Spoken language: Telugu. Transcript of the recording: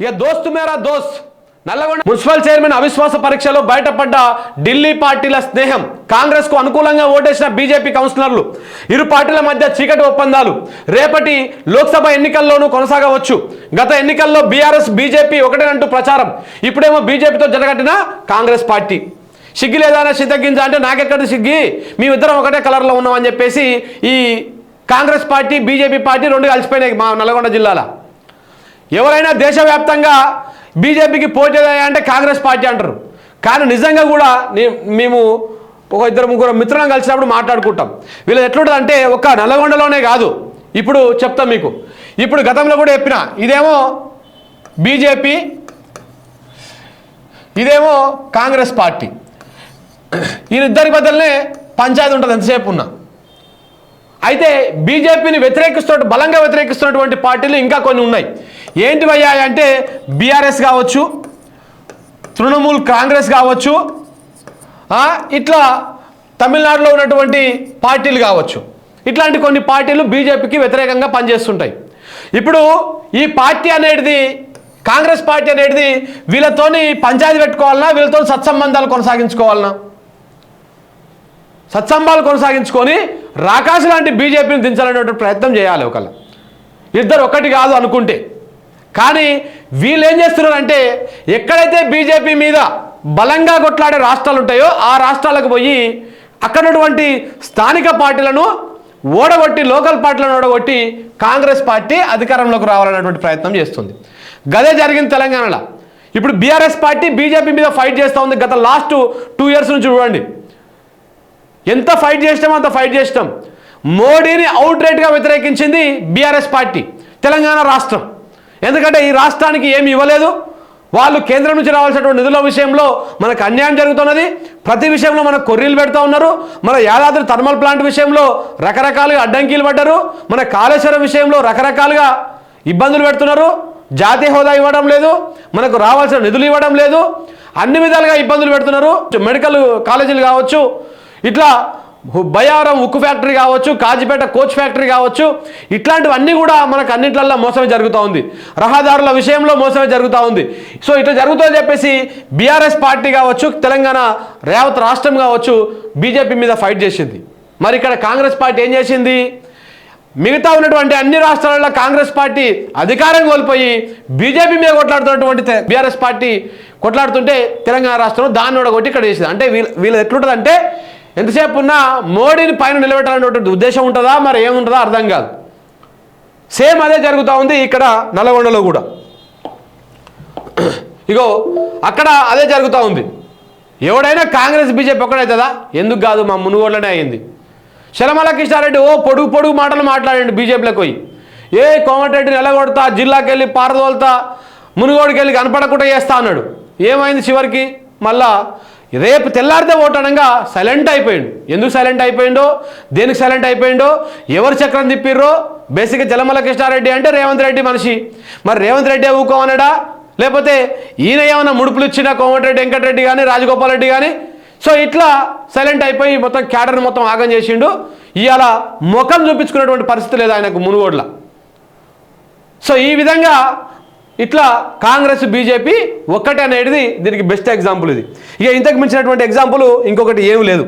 ఇక దోస్తు మేరా దోస్త్ నల్లగొండ మున్సిపల్ చైర్మన్ అవిశ్వాస పరీక్షలో బయటపడ్డ ఢిల్లీ పార్టీల స్నేహం కాంగ్రెస్కు అనుకూలంగా ఓటేసిన బీజేపీ కౌన్సిలర్లు. ఇరు పార్టీల మధ్య చీకటి ఒప్పందాలు. రేపటి లోక్సభ ఎన్నికల్లోనూ కొనసాగవచ్చు. గత ఎన్నికల్లో బీఆర్ఎస్ బీజేపీ ఒకటేనంటూ ప్రచారం. ఇప్పుడేమో బీజేపీతో జరగట్టిన కాంగ్రెస్ పార్టీ. సిగ్గి లేదన్నా సిద్ధగింజ అంటే నాకెక్కడ సిగ్గి మేమిద్దరం ఒకటే కలర్లో ఉన్నామని చెప్పేసి ఈ కాంగ్రెస్ పార్టీ బీజేపీ పార్టీ రెండు కలిసిపోయినాయి మా నల్గొండ జిల్లాలో. ఎవరైనా దేశవ్యాప్తంగా బీజేపీకి పోటీ అంటే కాంగ్రెస్ పార్టీ అంటారు. కానీ నిజంగా కూడా మేము ఒక ఇద్దరు ముగ్గురు మిత్రులను కలిసినప్పుడు మాట్లాడుకుంటాం. వీళ్ళు ఎట్లుంటుంది అంటే ఒక నల్లగొండలోనే కాదు. ఇప్పుడు చెప్తాం మీకు. ఇప్పుడు గతంలో కూడా చెప్పిన ఇదేమో బీజేపీ ఇదేమో కాంగ్రెస్ పార్టీ. వీరిద్దరి మధ్యలోనే పంచాయతీ ఉంటుంది ఎంతసేపు ఉన్నా. అయితే బీజేపీని వ్యతిరేకిస్తున్న బలంగా వ్యతిరేకిస్తున్నటువంటి పార్టీలు ఇంకా కొన్ని ఉన్నాయి. ఏంటివయ్యా అంటే బీఆర్ఎస్ కావచ్చు తృణమూల్ కాంగ్రెస్ కావచ్చు ఇట్లా తమిళనాడులో ఉన్నటువంటి పార్టీలు కావచ్చు. ఇట్లాంటి కొన్ని పార్టీలు బీజేపీకి వ్యతిరేకంగా పనిచేస్తుంటాయి. ఇప్పుడు ఈ పార్టీ అనేది కాంగ్రెస్ పార్టీ అనేది వీళ్ళతోని పంచాయతీ పెట్టుకోవాలన్నా వీళ్ళతో సత్సంబంధాలు కొనసాగించుకోవాలన్నా. సత్సంబాలు కొనసాగించుకొని రాకాశ లాంటి బీజేపీని దించాలనేటువంటి ప్రయత్నం చేయాలి ఒకళ్ళు. ఇద్దరు ఒక్కటి కాదు అనుకుంటే. కానీ వీళ్ళు ఏం చేస్తున్నారంటే ఎక్కడైతే బీజేపీ మీద బలంగా కొట్లాడే రాష్ట్రాలు ఉంటాయో ఆ రాష్ట్రాలకు పోయి అక్కడ ఉన్నటువంటి స్థానిక పార్టీలను ఓడగొట్టి లోకల్ పార్టీలను ఓడగొట్టి కాంగ్రెస్ పార్టీ అధికారంలోకి రావాలనేటువంటి ప్రయత్నం చేస్తుంది. గదే జరిగింది తెలంగాణలో. ఇప్పుడు బీఆర్ఎస్ పార్టీ బీజేపీ మీద ఫైట్ చేస్తూ ఉంది గత లాస్ట్ టూ ఇయర్స్ నుంచి చూడండి. ఎంత ఫైట్ చేసినామో అంత ఫైట్ చేసినాం. మోడీని అవుట్ రేట్గా వ్యతిరేకించింది బీఆర్ఎస్ పార్టీ తెలంగాణ రాష్ట్రం. ఎందుకంటే ఈ రాష్ట్రానికి ఏమి ఇవ్వలేదు. వాళ్ళు కేంద్రం నుంచి రావాల్సినటువంటి నిధుల విషయంలో మనకు అన్యాయం జరుగుతున్నది. ప్రతి విషయంలో మనకు కొర్రీలు పెడతా ఉన్నారు. మన యాదాద్రి థర్మల్ ప్లాంట్ విషయంలో రకరకాలుగా అడ్డంకీలు పడ్డారు. మన కాళేశ్వరం విషయంలో రకరకాలుగా ఇబ్బందులు పెడుతున్నారు. జాతీయ హోదా ఇవ్వడం లేదు. మనకు రావాల్సిన నిధులు ఇవ్వడం లేదు. అన్ని విధాలుగా ఇబ్బందులు పెడుతున్నారు. మెడికల్ కాలేజీలు కావచ్చు. ఇట్లా బయారం ఉక్కు ఫ్యాక్టరీ కావచ్చు కాజీపేట కోచ్ ఫ్యాక్టరీ కావచ్చు ఇట్లాంటివన్నీ కూడా మనకు అన్నింటిలో మోసమే జరుగుతూ ఉంది. రహదారుల విషయంలో మోసమే జరుగుతూ ఉంది. సో ఇట్లా జరుగుతుందని చెప్పేసి బీఆర్ఎస్ పార్టీ కావచ్చు తెలంగాణ రేవత్ రాష్ట్రం కావచ్చు బీజేపీ మీద ఫైట్ చేసింది. మరి ఇక్కడ కాంగ్రెస్ పార్టీ ఏం చేసింది? మిగతా ఉన్నటువంటి అన్ని రాష్ట్రాలలో కాంగ్రెస్ పార్టీ అధికారం కోల్పోయి బీజేపీ మీద కొట్లాడుతున్నటువంటి బీఆర్ఎస్ పార్టీ కొట్లాడుతుంటే తెలంగాణ రాష్ట్రంలో దాన్ని కూడా కొట్టి ఇక్కడ చేసింది. అంటే వీళ్ళ వీళ్ళు ఎట్లుంటుందంటే ఎంతసేపు ఉన్నా మోడీని పైన నిలబెట్టాలనేటువంటి ఉద్దేశం ఉంటుందా? మరి ఏముంటుందో అర్థం కాదు. సేమ్ అదే జరుగుతూ ఉంది ఇక్కడ నల్గొండలో కూడా. ఇగో అక్కడ అదే జరుగుతూ ఉంది. ఎవడైనా కాంగ్రెస్ బీజేపీ ఒక్కడవుతుందా ఎందుకు కాదు? మా మునుగోళ్ళనే అయింది. శలమల కృష్ణారెడ్డి ఓ పొడుగు పొడుగు మాటలు మాట్లాడండి బీజేపీలోకి పోయి. ఏ కోమటిరెడ్డి నిలగొడతా జిల్లాకి వెళ్ళి పారదోలుతా మునుగోడికి వెళ్ళి కనపడకుండా చేస్తా అన్నాడు. ఏమైంది చివరికి? మళ్ళా రేపు తెల్లారితే ఓటనంగా సైలెంట్ అయిపోయిండు. ఎందుకు సైలెంట్ అయిపోయిండో? దేనికి సైలెంట్ అయిపోయిండో? ఎవరు చక్రం తిప్పిర్రో? బేసిక్గా జలమల కృష్ణారెడ్డి అంటే రేవంత్ రెడ్డి మనిషి. మరి రేవంత్ రెడ్డి ఊకోమన్నాడా లేకపోతే ఈయన ఏమైనా ముడుపులు ఇచ్చిన కోమటిరెడ్డి వెంకటరెడ్డి కానీ రాజగోపాల్ రెడ్డి కానీ సో ఇట్లా సైలెంట్ అయిపోయి మొత్తం క్యాడర్ని మొత్తం ఆగం చేసిండు. ఇవాళ ముఖం చూపించుకునేటువంటి పరిస్థితి లేదు ఆయనకు మునుగోడ్ల. సో ఈ విధంగా ఇట్లా కాంగ్రెస్ బీజేపీ ఒక్కటే అనేది దీనికి బెస్ట్ ఎగ్జాంపుల్ ఇది. ఇక ఇంతకు మించినటువంటి ఎగ్జాంపుల్ ఇంకొకటి ఏమీ లేదు.